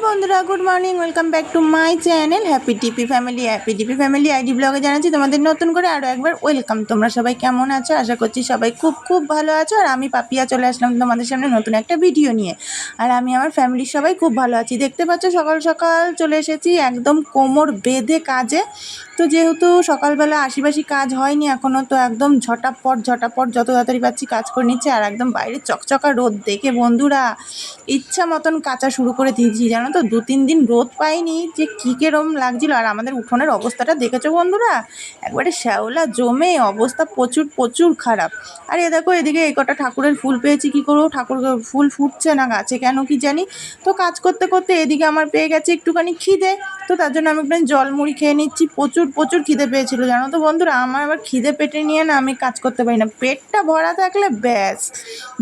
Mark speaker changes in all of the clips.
Speaker 1: বন্ধুরা, good morning, welcome back to my channel happy TP family, happy TP family ID ব্লগে জানাচ্ছি তোমাদের নতুন করে আরও একবার ওয়েলকাম। তোমরা সবাই কেমন আছো? আশা করছি সবাই খুব খুব ভালো আছো, আর আমি পাপিয়া চলে আসলাম তোমাদের সামনে নতুন একটা ভিডিও নিয়ে। আর আমি আমার ফ্যামিলির সবাই খুব ভালো আছি। দেখতে পাচ্ছ, সকাল সকাল চলে এসেছি একদম কোমর বেঁধে কাজে। তো যেহেতু সকালবেলা আশিবাসি কাজ হয়নি এখনও তো একদম ঝটাপট ঝটাপট যত তাড়াতাড়ি পাচ্ছি কাজ করে নিচ্ছে। আর একদম বাইরে চকচকা রোদ দেখে বন্ধুরা, ইচ্ছা মতন কাঁচা শুরু করে দিয়েছি। জানো তো, দু, তিন দিন রোদ পাইনি যে কী কেরম লাগছিল। আর আমাদের উঠোনের অবস্থাটা দেখেছ বন্ধুরা? একবারে শ্যাওলা জমে, অবস্থা প্রচুর প্রচুর খারাপ। আর এ দেখো, এদিকে এই কটা ঠাকুরের ফুল পেয়েছি, কী করব? ঠাকুর ফুল ফুটছে না গাছে কেন কি জানি? তো কাজ করতে করতে এদিকে আমার পেয়ে গেছে একটুখানি খিদে। তো তার জন্য আমি একটু জল মুড়ি খেয়ে নিচ্ছি। প্রচুর প্রচুর খিদে পেয়েছিল, জানো তো বন্ধুরা? আমার আবার খিদে পেটে নিয়ে না আমি কাজ করতে পারি না। পেটটা ভরা থাকলে ব্যাস।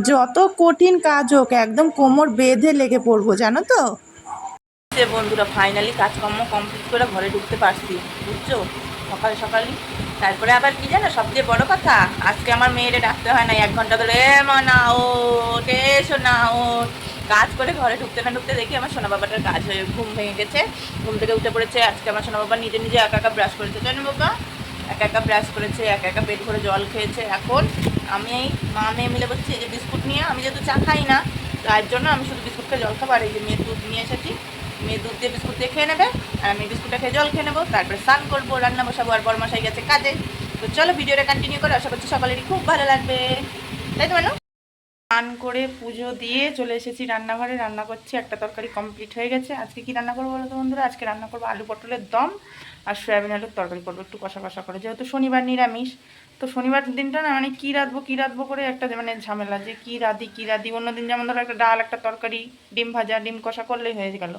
Speaker 1: যত কঠিন কাজ হোক, একদম কোমর বেঁধে লেগে পড়ব, জানো তো? যে বন্ধুরা ফাইনালি কাজকর্ম কমপ্লিট করে ঘরে ঢুকতে পারছি, বুঝছ? সকাল সকালই তারপরে আবার কি জানো, সবচেয়ে বড় কথা, আজকে আমার মেয়েরে ডাকতে হয় না, এক ঘণ্টা ধরে, এ মনা ও এসো, না ও কাজ করে ঘরে ঢুকতে না ঢুকতে দেখি আমার সোনা বাবাটার কাজ হয়ে, ঘুম ভেঙে গেছে। ঘুম থেকে উঠে পড়েছে, আজকে আমার সোনা বাবা নিজে নিজে একা একা ব্রাশ করেছে, জানো বাবা? একা একা ব্রাশ করেছে, একা একা পেট ভরে জল খেয়েছে। এখন আমি এই মা মেয়ে মিলে বলছি যে বিস্কুট নিয়ে, আমি যেহেতু চা খাই না, তার জন্য আমি শুধু বিস্কুট খেয়ে জল খাব আর এই যে মেয়ের দুধ নিয়ে এসেছি মেয়ে দুধ দিয়ে বিস্কুট দিয়ে খেয়ে নেবে, আর আমি বিস্কুটটা খেয়ে জল খেয়ে নেব, তারপরে স্নান করব, রান্না বসাবো, আর বরমাসাই গেছে কাজে। তো চলো ভিডিওটা কন্টিনিউ করে, আশা করছি সকালেরই খুব ভালো লাগবে। তাই তো মানু স্নান করে পুজো দিয়ে চলে এসেছি রান্নাঘরে, রান্না করছি, একটা তরকারি কমপ্লিট হয়ে গেছে। আজকে কি রান্না করব বলো তো বন্ধুরা? আজকে রান্না করব আলু পটলের দম আর সয়াবিন আলুর তরকারি করব, একটু কষা কষা করে। যেহেতু শনিবার নিরামিষ, তো শনিবার দিনটা না মানে কী রাঁধবো কী রাঁধবো করে একটা মানে ঝামেলা যে কী রাঁধি কী রাঁধি। অন্যদিন যেমন ধরো একটা ডাল, একটা তরকারি, ডিম ভাজা, ডিম কষা করলেই হয়ে গেল।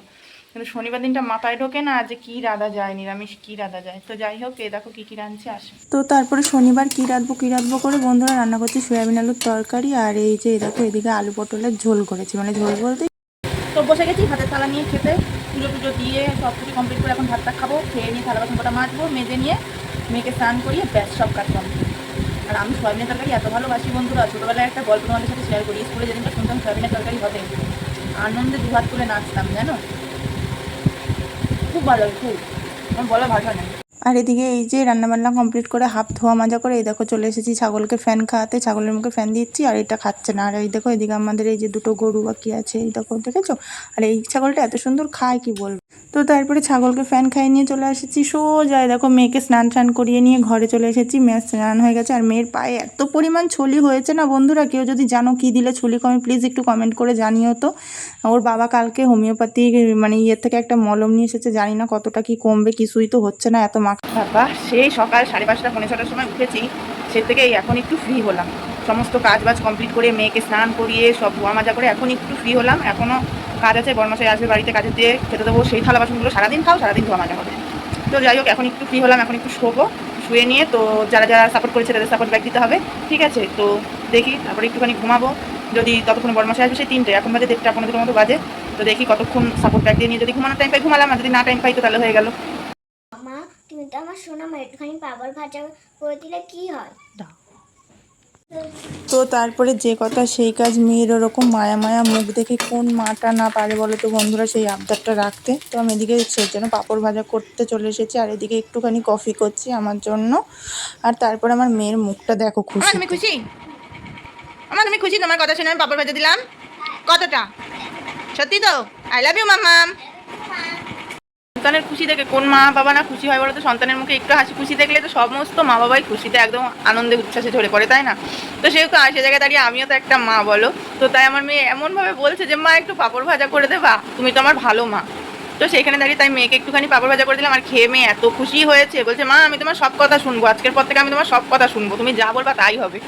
Speaker 1: কিন্তু শনিবার দিনটা মাথায় ঢোকে না যে কী রাঁধা যায় নিরামিষ কী রাধা যায়। তো যাই হোক এ দেখো কী কী রাঁধছে আসে। তো তারপরে শনিবার কী রাঁধবো কী রাঁধবো করে বন্ধুরা রান্না করছি সয়াবিন আলুর তরকারি আর এই যে দেখো এদিকে আলু পটলের ঝোল করেছি। মানে ঝোল বলতে তো বসে গেছি হাতের থালা নিয়ে খেতে। পুজো পুজো দিয়ে সব কিছু কমপ্লিট করে এখন ভাতটা খাব খেয়ে নিয়ে থালা বাসন কটা মাজবো মেজে নিয়ে মেয়েকে স্নান করিয়ে ব্যাস সব কাজ কমপ্লিট আর আমি সয়াবিনের তরকারি এত ভালোবাসি বন্ধুরা ছোটোবেলায় একটা গল্প তোমাদের সাথে শেয়ার করি স্কুলে যেদিনটা শুনতাম সয়াবিনের তরকারি হবে আনন্দে দুহাত করে নাচতাম জানো? খুব ভালো, খুব। আমার বলা ভাষা নেই। আর এদিকে এই যে রান্নাবান্না কমপ্লিট করে হাফ ধোয়া মাজা করে, এই দেখো চলে এসেছি ছাগলকে ফ্যান খাওয়াতে। ছাগলের মুখে ফ্যান দিচ্ছি আর এটা খাচ্ছে না। আর এই দেখো এদিকে আমাদের এই যে দুটো গরু বাকি আছে, এই দেখো, দেখেছ? আর এই ছাগলটা এত সুন্দর খায়, কি বলব? তো তারপরে ছাগলকে ফ্যান খাইয়ে নিয়ে চলে এসেছি। সোজা এই দেখো মেয়েকে স্নান টান করিয়ে নিয়ে ঘরে চলে এসেছি। মেয়ের স্নান হয়ে গেছে আর মেয়ের পায়ে এত পরিমাণ ছলি হয়েছে না বন্ধুরা, কেউ যদি জানো কি দিলে ছলি কমে প্লিজ একটু কমেন্ট করে জানিও তো। ওর বাবা কালকে হোমিওপ্যাথি মানে ইয়ের থেকে একটা মলম নিয়ে এসেছে, জানি না কতটা কি কমবে, কিছুই তো হচ্ছে না, এত মাখা বাবা সেই সকাল সাড়ে পাঁচটা, পৌনে ছটার সময় উঠেছি, সে থেকে এখন একটু ফ্রি হলাম। সমস্ত কাজ বাজ কমপ্লিট করে মেয়েকে স্নান করিয়ে সব ধোয়া মাজা করে এখন একটু ফ্রি হলাম। এখনও কাজ আছে বর্মাশাই আসবে বাড়িতে কাজে দিয়ে খেতে দেবো সেই থালা বাসনগুলো সারাদিন খাও সারাদিন ধোয়া মাজা হবে। তো যাই হোক এখন একটু ফ্রি হলাম এখন একটু শোবো শুয়ে নিয়ে তো যারা যারা সাপোর্ট করেছে তাদের সাপোর্ট ব্যাক দিতে হবে ঠিক আছে? তো দেখি তারপরে একটুখানি ঘুমাবো যদি ততক্ষণ বর্মাশাই আসবে সেই তিনটে এখন বাজে দেড়টা পনেরো মতো বাজে তো দেখি কতক্ষণ সাপোর্ট ব্যাক দিয়ে নিয়ে যদি ঘুমানোর টাইম পাই ঘুমালাম আর যদি না টাইম পাই তো তাহলে হয়ে গেল।
Speaker 2: মা তুমি তো আমার মা একটুখানি পাপড় ভাজা করে দিলে কি হয়?
Speaker 1: তো তারপরে যে কথা সেই কাজ মেয়ের ওরকম মায়া মায়া মুখ দেখে কোন মাটা না পারে বলো তো বন্ধুরা সেই আবদারটা রাখতে। তো আমি এদিকে সেই জন্য পাঁপড় ভাজা করতে চলে এসেছি আর এদিকে একটুখানি কফি করছি আমার জন্য। আর তারপর আমার মেয়ের মুখটা দেখো খুশি
Speaker 3: আমি খুশি? আমার আমি খুশি? তোমার কথা শুনে আমি পাপড় ভাজা দিলাম। কতটা? সত্যি তো? আই লাভ ইউ মামাম সন্তানের খুশি দেখে কোন মা বাবা না খুশি হয় বলো তো? সন্তানের মুখে একটু হাসি, খুশি দেখলে তো সমস্ত মা বাবাই খুশিতে একদম আনন্দে উচ্ছ্বাসে ঝরে পড়ে, তাই না? তো সেহেতু সে জায়গায় দাঁড়িয়ে আমিও তো একটা মা বলো। তো তাই আমার মেয়ে এমনভাবে বলছে যে, মা, একটু পাপড় ভাজা করে দেবা তুমি তো আমার ভালো মা। তো সেখানে দাঁড়িয়ে তাই মেয়েকে একটুখানি পাপড় ভাজা করে দিলাম, আর খেয়ে মেয়ে এত খুশি হয়েছে। বলছে, মা, আমি তোমার সব কথা শুনব। আজকের পর থেকে আমি তোমার সব কথা শুনব। তুমি যা বলবা তাই হবে।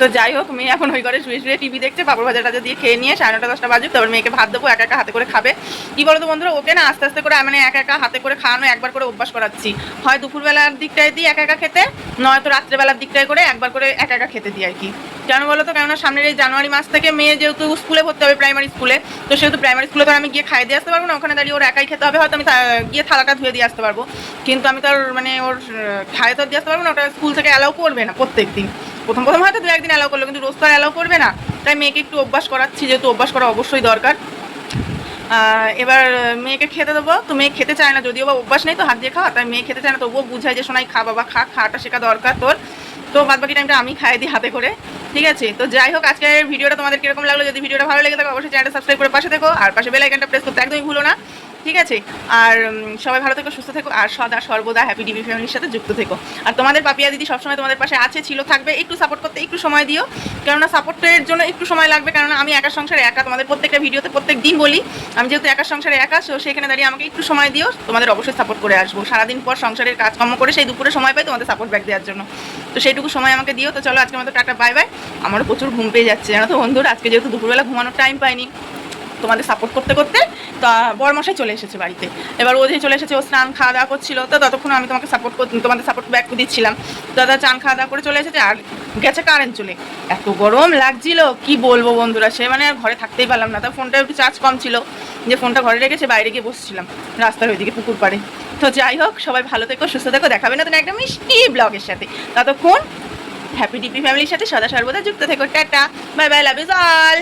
Speaker 3: তো যাই হোক, মেয়ে এখন ওই ঘরে শুয়ে শুয়ে টিভি দেখছে, পাপড় ভাজা টাজা দিয়ে খেয়ে নিয়ে সাড়ে নটা, দশটা বাজুক তারপর মেয়েকে ভাত দেবো, একা একা হাতে করে খাবে। কি বলতো বন্ধুরা, ওকে না আস্তে আস্তে করে মানে একা একা হাতে করে খাওয়ানো, একবার করে অভ্যাস করাচ্ছি। হয় দুপুরবেলার দিকটায় দিই একা একা খেতে, নয়তো রাত্রেবেলার দিকটায় করে একবার করে একা একা খেতে দিই আর কি। কেন বলো তো কেননা সামনের এই জানুয়ারি মাস থেকে মেয়ে যেহেতু স্কুলে ভর্তি হবে প্রাইমারি স্কুলে, তো সেহেতু প্রাইমারি স্কুলে তো আমি গিয়ে খাই দিয়ে আসতে পারব না, ওখানে দাঁড়িয়ে ওর একাই খেতে হবে, হয়তো আমি গিয়ে থালাটা ধুয়ে দিয়ে আসতে পারব। কিন্তু আমি তো মানে ওর খায় তো দিয়ে আসতে পারব না, ওটা স্কুল থেকে অ্যালাউ করবে না প্রত্যেক দিন প্রথম প্রথম হয়তো দু একদিন অ্যালাউ করল, কিন্তু রোজ তো আর অ্যালাউ করবে না। তাই মেয়েকে একটু অভ্যাস করাচ্ছি, যেহেতু অভ্যাস করা অবশ্যই দরকার। এবার মেয়েকে খেতে দেবো। তো মেয়ে খেতে চায় না, যদিও বা অভ্যাস নেই তো হাত দিয়ে খাওয়া, তাই মেয়ে খেতে চায় না। তবুও বুঝায় যে শোনাই খা বাবা, খা খাটা শেখা দরকার তোর। তো বাদ বাকি টাইমটা আমি খাই দিই হাতে করে, ঠিক আছে? তো যাই হোক, আজকের ভিডিওটা তোমাদের কীরকম লাগল? যদি ভিডিওটা ভালো লেগে থাকে, অবশ্যই চ্যানেলটা সাবস্ক্রাইব করে পাশে দেখো আর পাশে বেল প্রেস করতে একদমই ভুলো না। ঠিক আছে? আর সবাই ভালো থেকো, সুস্থ থেকো, আর সদা, সর্বদা হ্যাপি ডিবি ফ্যামিলির সাথে যুক্ত থেকো। আর তোমাদের পাপিয়া দিদি সবসময় তোমাদের পাশে আছে, ছিল, থাকবে। একটু সাপোর্ট করতে একটু সময় দিও, কেননা সাপোর্টের জন্য একটু সময় লাগবে কারণ আমি একা সংসারে একা, তোমাদের প্রত্যেকটা ভিডিওতে প্রত্যেক দিন বলি, আমি যেহেতু একা সংসারে একা সো সেখানে দাঁড়িয়ে আমাকে একটু সময় দিও, তোমাদের অবশ্যই সাপোর্ট করে আসব। সারাদিন পর সংসারের কাজকর্ম করে সেই দুপুরে সময় পাই তোমাদের সাপোর্ট ব্যাক দেওয়ার জন্য। তো সেইটুকু সময় আমাকে দিও, তো চলো আজকে মতো টাটা বাই বাই আমারও প্রচুর ঘুম পেয়ে যাচ্ছে, জানো তো বন্ধুরা? আজকে যেহেতু দুপুরবেলা ঘুমানোর টাইম পাইনি। তোমাদের সাপোর্ট করতে করতে তা বরমশাই চলে এসেছে বাড়িতে। এবার ও যে চলে এসেছে, ও স্নান খাওয়া দাওয়া করছিল, তো ততক্ষণ আমি তোমাকে সাপোর্ট তোমাদের সাপোর্ট ব্যাক দিচ্ছিলাম। তো দাদা চান খাওয়া দাওয়া করে চলে এসেছে, আর গেছে কারেন্ট চলে। এত গরম লাগছিল, কি বলব বন্ধুরা, সে মানে ঘরে থাকতেই পারলাম না। তার ফোনটা একটু চার্জ কম ছিল, যে ফোনটা ঘরে রেখেছে, বাইরে গিয়ে বসছিলাম, রাস্তার ওইদিকে পুকুর পাড়ে। তো যাই হোক, সবাই ভালো থেকো, সুস্থ থেকো, দেখাবে না তুমি একটা মিষ্টি ব্লগের সাথে। ততক্ষণ হ্যাপি ডিপি ফ্যামিলির সাথে সদা সর্বদা যুক্ত থেকো, tata bye bye love is all